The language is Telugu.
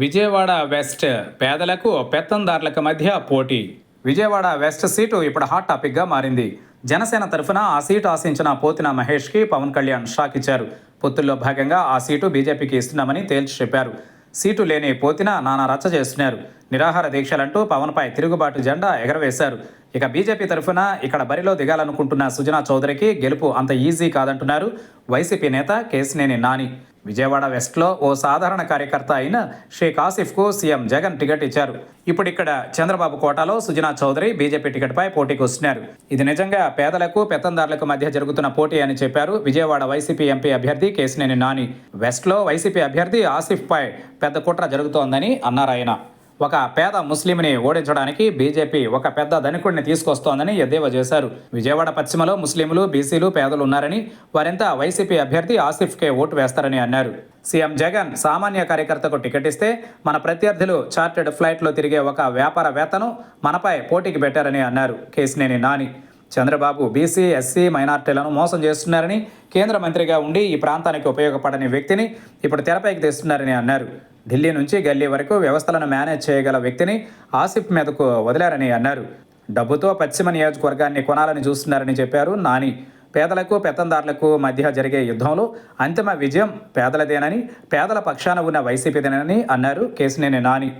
విజయవాడ వెస్ట్ పేదలకు పెత్తందారులకు మధ్య పోటీ. విజయవాడ వెస్ట్ సీటు ఇప్పుడు హాట్ టాపిక్గా మారింది. జనసేన తరఫున ఆ సీటు ఆశించిన పోతిన మహేష్కి పవన్ కళ్యాణ్ షాక్ ఇచ్చారు. పొత్తుల్లో భాగంగా ఆ సీటు బీజేపీకి ఇస్తున్నామని తేల్చి చెప్పారు. సీటు లేని పోతిన నానా రచ్చ చేస్తున్నారు. నిరాహార దీక్షలంటూ పవన్పై తిరుగుబాటు జెండా ఎగరవేశారు. ఇక బీజేపీ తరఫున ఇక్కడ బరిలో దిగాలనుకుంటున్న సుజనా చౌదరికి గెలుపు అంత ఈజీ కాదంటున్నారు వైసీపీ నేత కేసినేని నాని. విజయవాడ వెస్ట్లో ఓ సాధారణ కార్యకర్త అయిన షేక్ ఆసిఫ్కు సీఎం జగన్ టికెట్ ఇచ్చారు. ఇప్పుడు ఇక్కడ చంద్రబాబు కోటాలో సుజనా చౌదరి బీజేపీ టికెట్పై పోటీకి వస్తున్నారు. ఇది నిజంగా పేదలకు పెత్తందారులకు మధ్య జరుగుతున్న పోటీ అని చెప్పారు విజయవాడ వైసీపీ ఎంపీ అభ్యర్థి కేసినేని నాని. వెస్ట్లో వైసీపీ అభ్యర్థి ఆసిఫ్పై పెద్ద కుట్ర జరుగుతోందని అన్నారు ఆయన. ఒక పేద ముస్లింని ఓడించడానికి బీజేపీ ఒక పెద్ద ధనికుడిని తీసుకొస్తోందని ఎద్దేవా చేశారు. విజయవాడ పశ్చిమలో ముస్లింలు బీసీలు పేదలు ఉన్నారని వారంతా వైసీపీ అభ్యర్థి ఆసిఫ్కే ఓటు వేస్తారని అన్నారు. సీఎం జగన్ సామాన్య కార్యకర్తకు టికెట్ ఇస్తే మన ప్రత్యర్థులు చార్టెడ్ ఫ్లైట్లో తిరిగే ఒక వ్యాపారవేత్తను మనపై పోటీకి పెట్టారని అన్నారు. కేసినేని నాని. చంద్రబాబు బీసీ ఎస్సీ మైనార్టీలను మోసం చేస్తున్నారని కేంద్ర మంత్రిగా ఉండి ఈ ప్రాంతానికి ఉపయోగపడని వ్యక్తిని ఇప్పుడు తెరపైకి తెస్తున్నారని అన్నారు. ఢిల్లీ నుంచి గల్లీ వరకు వ్యవస్థలను మేనేజ్ చేయగల వ్యక్తిని ఆసిఫ్ మీదకు వదిలారని అన్నారు. డబ్బుతో పశ్చిమ నియోజకవర్గాన్ని కొనాలని చూస్తున్నారని చెప్పారు నాని. పేదలకు పెత్తందారులకు మధ్య జరిగే యుద్ధంలో అంతిమ విజయం పేదలదేనని పేదల పక్షాన ఉన్న వైసీపీదేనని అన్నారు కేసినేని నాని.